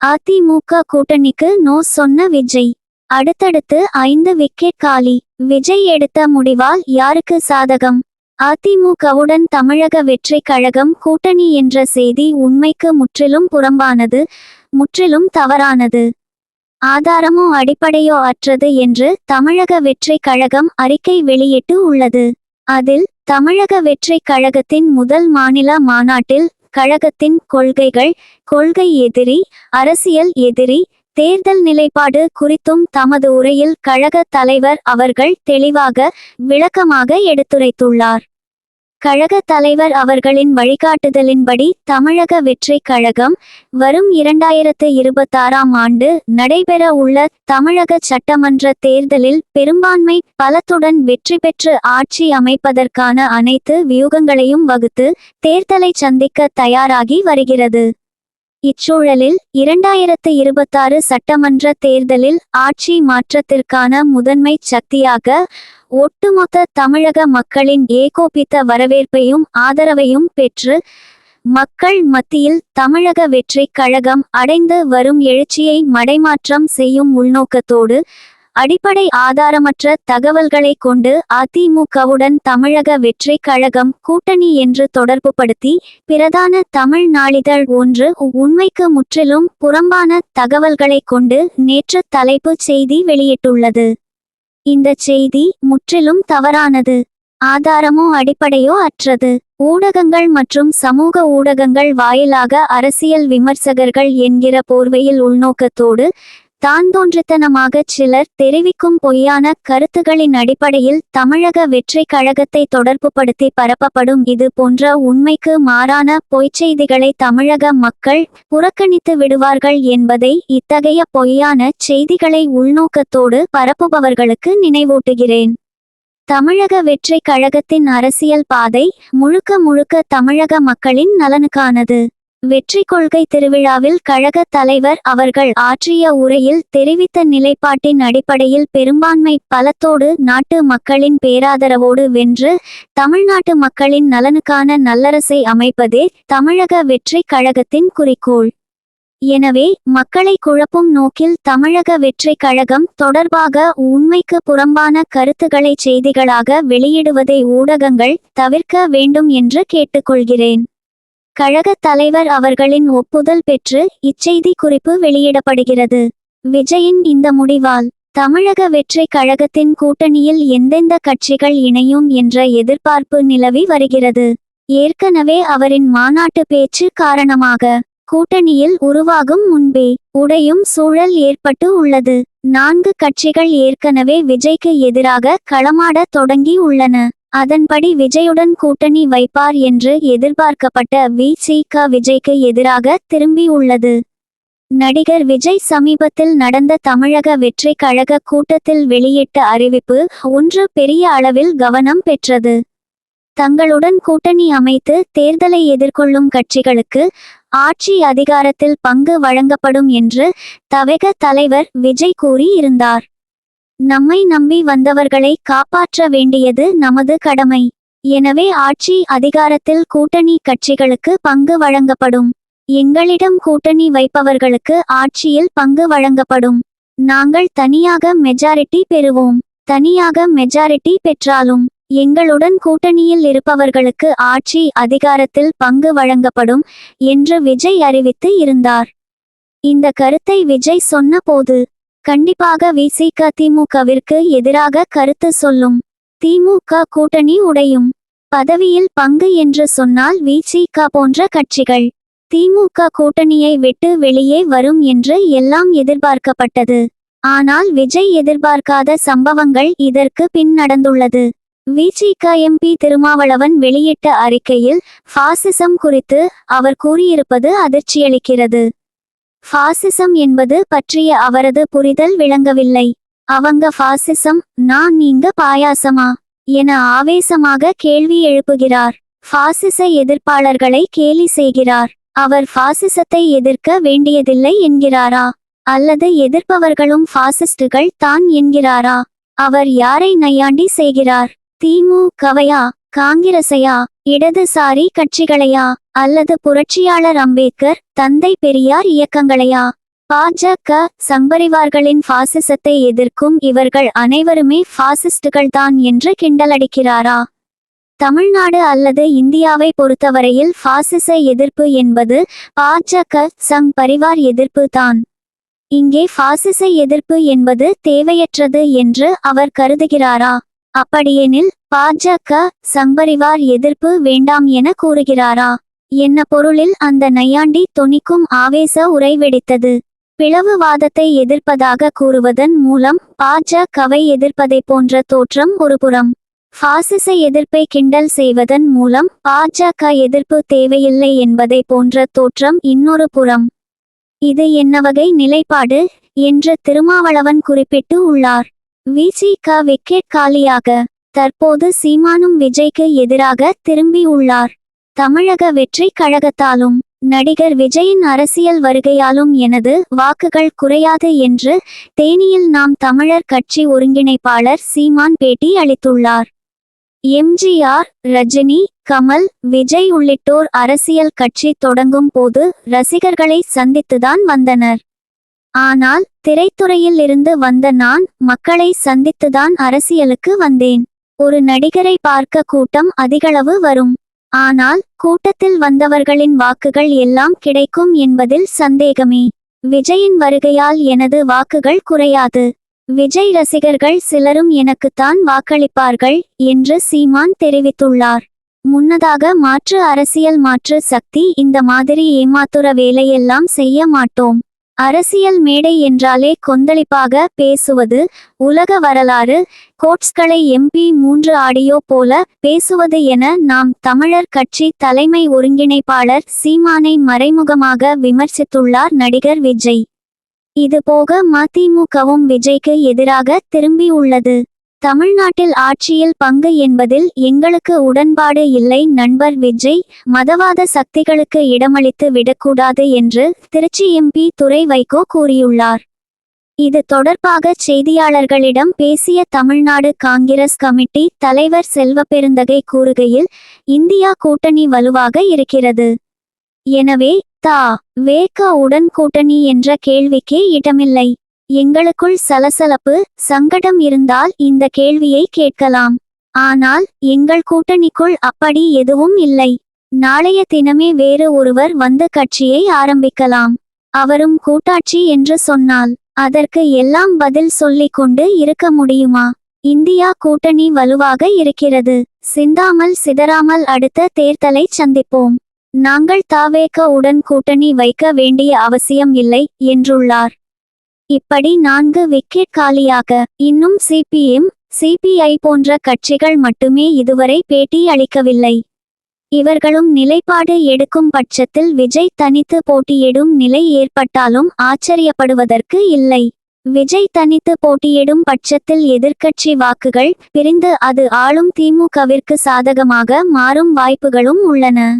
அதிமுக கூட்டணிக்கு நோ சொன்ன விஜய். அடுத்தடுத்து ஐந்து விக்கெட் காலி. விஜய் எடுத்த முடிவால் யாருக்கு சாதகம்? அதிமுகவுடன் தமிழக வெற்றி கழகம் கூட்டணி என்ற செய்தி உண்மைக்கு முற்றிலும் புறம்பானது முற்றிலும் தவறானது. ஆதாரமோ அடிப்படையோ அற்றது என்று தமிழக வெற்றி கழகம் அறிக்கை வெளியிட்டு உள்ளது. அதில் தமிழக வெற்றி கழகத்தின் முதல் மாநில மாநாட்டில் கழகத்தின் கொள்கைகள் கொள்கை எதிரி அரசியல் எதிரி தேர்தல் நிலைப்பாடு குறித்தும் தமது உரையில் கழக தலைவர் அவர்கள் தெளிவாக விளக்கமாக எடுத்துரைத்துள்ளார். கழக தலைவர் அவர்களின் வழிகாட்டுதலின்படி தமிழக வெற்றி கழகம் வரும் இரண்டாயிரத்து இருபத்தாறாம் ஆண்டு நடைபெற உள்ள தமிழக சட்டமன்ற தேர்தலில் பெரும்பான்மை பலத்துடன் வெற்றி பெற்று ஆட்சி அமைப்பதற்கான அனைத்து வியூகங்களையும் வகுத்து தேர்தலை சந்திக்க தயாராகி வருகிறது. இச்சூழலில் இரண்டாயிரத்து இருபத்தாறு சட்டமன்ற தேர்தலில் ஆட்சி மாற்றத்திற்கான முதன்மை சக்தியாக ஒட்டுமொத்த தமிழக மக்களின் ஏகோபித்த வரவேற்பையும் ஆதரவையும் பெற்று மக்கள் மத்தியில் தமிழக வெற்றி கழகம் அடைந்து வரும் எழுச்சியை மடைமாற்றம் செய்யும் உள்நோக்கத்தோடு அடிப்படை ஆதாரமற்ற தகவல்களை கொண்டு அதிமுகவுடன் தமிழக வெற்றி கழகம் கூட்டணி என்று தொடர்புபடுத்தி பிரதான தமிழ் நாளிதழ் ஒன்று உண்மைக்கு முற்றிலும் புறம்பான தகவல்களை கொண்டு நேற்று தலைப்புச் செய்தி வெளியிட்டுள்ளது. இந்த செய்தி முற்றிலும் தவறானது. ஆதாரமோ அடிப்படையோ அற்றது. ஊடகங்கள் மற்றும் சமூக ஊடகங்கள் வாயிலாக அரசியல் விமர்சகர்கள் என்கிற போர்வையில் உள்நோக்கத்தோடு தான் தோன்றித்தனமாகச் சிலர் தெரிவிக்கும் பொய்யான கருத்துகளின் அடிப்படையில் தமிழக வெற்றி கழகத்தை தொடர்புபடுத்தி பரப்பப்படும் இது போன்ற உண்மைக்கு மாறான பொய்ச்செய்திகளை தமிழக மக்கள் புறக்கணித்து விடுவார்கள் என்பதை இத்தகைய பொய்யான செய்திகளை உள்நோக்கத்தோடு பரப்புபவர்களுக்கு நினைவூட்டுகிறேன். தமிழக வெற்றிக் கழகத்தின் அரசியல் பாதை முழுக்க முழுக்க தமிழக மக்களின் நலனுக்கானது. வெற்றி கொள்கை திருவிழாவில் கழக தலைவர் அவர்கள் ஆற்றிய உரையில் தெரிவித்த நிலைப்பாட்டின் அடிப்படையில் பெரும்பான்மை பலத்தோடு நாட்டு மக்களின் பேராதரவோடு வென்று தமிழ்நாட்டு மக்களின் நலனுக்கான நல்லரசை அமைப்பதே தமிழக வெற்றி கழகத்தின் குறிக்கோள். எனவே மக்களை குழப்பும் நோக்கில் தமிழக வெற்றி கழகம் தொடர்பாக உண்மைக்கு புறம்பான கருத்துக்களை செய்திகளாக வெளியிடுவதை ஊடகங்கள் தவிர்க்க வேண்டும் என்று கேட்டுக்கொள்கிறேன். கழக தலைவர் அவர்களின் ஒப்புதல் பெற்று இச்செய்தி குறிப்பு வெளியிடப்படுகிறது. விஜயின் இந்த முடிவால் தமிழக வெற்றி கழகத்தின் கூட்டணியில் எந்தெந்த கட்சிகள் இணையும் என்ற எதிர்பார்ப்பு நிலவி வருகிறது. ஏற்கனவே அவரின் மாநாட்டு பேச்சு காரணமாக கூட்டணியில் உருவாகும் முன்பே உடையும் சூழல் ஏற்பட்டு உள்ளது. நான்கு கட்சிகள் ஏற்கனவே விஜய்க்கு எதிராக களமாட தொடங்கி உள்ளன. அதன்படி விஜயுடன் கூட்டணி வைப்பார் என்று எதிர்பார்க்கப்பட்ட விசிக விஜய்க்கு எதிராக திரும்பி உள்ளது. நடிகர் விஜய் சமீபத்தில் நடந்த தமிழக வெற்றி கழக கூட்டத்தில் வெளியிட்ட அறிவிப்பு ஒன்று பெரிய அளவில் கவனம் பெற்றது. தங்களுடன் கூட்டணி அமைத்து தேர்தலை எதிர்கொள்ளும் கட்சிகளுக்கு ஆட்சி அதிகாரத்தில் பங்கு வழங்கப்படும் என்று தவக தலைவர் விஜய் கூறியிருந்தார். நம்மை நம்பி வந்தவர்களை காப்பாற்ற வேண்டியது நமது கடமை. எனவே ஆட்சி அதிகாரத்தில் கூட்டணி கட்சிகளுக்கு பங்கு வழங்கப்படும். எங்களிடம் கூட்டணி வைப்பவர்களுக்கு ஆட்சியில் பங்கு வழங்கப்படும். நாங்கள் தனியாக மெஜாரிட்டி பெறுவோம். தனியாக மெஜாரிட்டி பெற்றாலும் எங்களுடன் கூட்டணியில் இருப்பவர்களுக்கு ஆட்சி அதிகாரத்தில் பங்கு வழங்கப்படும் என்று விஜய் அறிவித்து இருந்தார். இந்த கருத்தை விஜய் சொன்னபோது கண்டிப்பாக விசிக திமுகவிற்கு எதிராக கருத்து சொல்லும். திமுக கூட்டணி உடையும். பதவியில் பங்கு என்று சொன்னால் விசிக போன்ற கட்சிகள். திமுக கூட்டணியை விட்டு வெளியே வரும் என்று எல்லாம் எதிர்பார்க்கப்பட்டது. ஆனால் விஜய் எதிர்பார்க்காத சம்பவங்கள் இதற்கு பின் நடந்துள்ளது. விசிக எம்பி திருமாவளவன் வெளியிட்ட அறிக்கையில் பாசிசம் குறித்து அவர் கூறியிருப்பது அதிர்ச்சியளிக்கிறது. ஃபாசிசம் என்பது பற்றிய அவரது புரிதல் விளங்கவில்லை. அவங்க பாசிசம் நான் நீங்க பாயாசமா? என ஆவேசமாக கேள்வி எழுப்புகிறார். பாசிச எதிர்ப்பாளர்களை கேலி செய்கிறார். அவர் பாசிசத்தை எதிர்க்க வேண்டியதில்லை என்கிறாரா? அல்லது எதிர்ப்பவர்களும் பாசிஸ்டுகள் தான் என்கிறாரா? அவர் யாரை நையாண்டி செய்கிறார்? திமுகவையா காங்கிரசையா இடதுசாரி கட்சிகளையா அல்லது புரட்சியாளர் அம்பேத்கர் தந்தை பெரியார் இயக்கங்களையா? பாஜக சம்பரிவார்களின் பாசிசத்தை எதிர்க்கும் இவர்கள் அனைவருமே பாசிஸ்டுகள்தான் என்று கிண்டலடிக்கிறாரா? தமிழ்நாடு அல்லது இந்தியாவை பொறுத்தவரையில் பாசிச எதிர்ப்பு என்பது பாஜக சங் பரிவார் எதிர்ப்பு தான். இங்கே பாசிச எதிர்ப்பு என்பது தேவையற்றது என்று அவர் கருதுகிறாரா? அப்படியெனில் பாஜக சம்பரிவார் எதிர்ப்பு வேண்டாம் என கூறுகிறாரா? என்ன பொருளில் அந்த நையாண்டி தொனிக்கும் ஆவேச உரை வெடித்தது? பிளவுவாதத்தை எதிர்ப்பதாக கூறுவதன் மூலம் பாஜகவை எதிர்ப்பதை போன்ற தோற்றம் ஒருபுறம். பாசிச எதிர்ப்பை கிண்டல் செய்வதன் மூலம் பாஜக எதிர்ப்பு தேவையில்லை என்பதை போன்ற தோற்றம் இன்னொரு புறம். இது என்ன வகை நிலைப்பாடு? என்று திருமாவளவன் குறிப்பிட்டு உள்ளார். விசிக விக்கெட் காலியாக. தற்போது சீமானும் விஜய்க்கு எதிராக திரும்பியுள்ளார் தமிழக வெற்றி கழகத்தாலும் நடிகர் விஜயின் அரசியல் வருகையாலும் எனது வாக்குகள் குறையாது என்று தேனியில் நாம் தமிழர் கட்சி ஒருங்கிணைப்பாளர் சீமான் பேட்டி அளித்துள்ளார். எம்ஜிஆர் ரஜினி கமல் விஜய் உள்ளிட்டோர் அரசியல் கட்சி தொடங்கும் போது ரசிகர்களை சந்தித்துதான் வந்தனர். ஆனால் திரைத்துறையில் இருந்து வந்த நான் மக்களை சந்தித்துதான் அரசியலுக்கு வந்தேன். ஒரு நடிகரை பார்க்க கூட்டம் அதிகளவு வரும். ஆனால் கூட்டத்தில் வந்தவர்களின் வாக்குகள் எல்லாம் கிடைக்கும் என்பதில் சந்தேகமே. விஜயின் வருகையால் எனது வாக்குகள் குறையாது. விஜய் ரசிகர்கள் சிலரும் எனக்குத்தான் வாக்களிப்பார்கள் என்று சீமான் தெரிவித்துள்ளார். முன்னதாக மாற்று அரசியல் மாற்று சக்தி இந்த மாதிரி ஏமாத்துற வேலையெல்லாம் செய்ய மாட்டோம். அரசியல் மேடை என்றாலே கொந்தளிப்பாக பேசுவது உலக வரலாறு கோட்ஸ்களை எம்பி மூன்று ஆடியோ போல பேசுவது என நாம் தமிழர் கட்சி தலைமை ஒருங்கிணைப்பாளர் சீமானை மறைமுகமாக விமர்சித்துள்ளார் நடிகர் விஜய். இதுபோக மதிமுகவும் விஜய்க்கு எதிராக திரும்பியுள்ளது தமிழ்நாட்டில் ஆட்சியில் பங்கு என்பதில் எங்களுக்கு உடன்பாடு இல்லை நண்பர் விஜய். மதவாத சக்திகளுக்கு இடமளித்து விடக்கூடாது என்று திருச்சி எம்பி துரை வைகோ கூறியுள்ளார். இது தொடர்பாக செய்தியாளர்களிடம் பேசிய தமிழ்நாடு காங்கிரஸ் கமிட்டி தலைவர் செல்வப்பெருந்தகை கூறுகையில் இந்தியா கூட்டணி வலுவாக இருக்கிறது. எனவே தா. வேக உடன் கூட்டணி என்ற கேள்விக்கே இடமில்லை. எங்களுக்குள் சலசலப்பு சங்கடம் இருந்தால் இந்த கேள்வியை கேட்கலாம். ஆனால் எங்கள் கூட்டணிக்குள் அப்படி எதுவும் இல்லை. நாளைய தினமே வேறு ஒருவர் வந்து கட்சியை ஆரம்பிக்கலாம். அவரும் கூட்டாட்சி என்று சொன்னால் அதற்கு எல்லாம் பதில் சொல்லிக் கொண்டு இருக்க முடியுமா? இந்தியா கூட்டணி வலுவாக இருக்கிறது. சிந்தாமல் சிதறாமல் அடுத்த தேர்தலை சந்திப்போம். நாங்கள் தாவேக்க உடன் கூட்டணி வைக்க வேண்டிய அவசியம் இல்லை என்றுள்ளார். இப்படி நான்கு விக்கெட் காலியாக இன்னும் சிபிஎம் சிபிஐ போன்ற கட்சிகள் மட்டுமே இதுவரை பேட்டி அளிக்கவில்லை. இவர்களும் நிலைப்பாடு எடுக்கும் பட்சத்தில் விஜய் தனித்து போட்டியிடும் நிலை ஏற்பட்டாலும் ஆச்சரியப்படுவதற்கு இல்லை. விஜய் தனித்து போட்டியிடும் பட்சத்தில் எதிர்க்கட்சி வாக்குகள் பிரிந்து அது ஆளும் திமுகவிற்கு சாதகமாக மாறும் வாய்ப்புகளும் உள்ளன.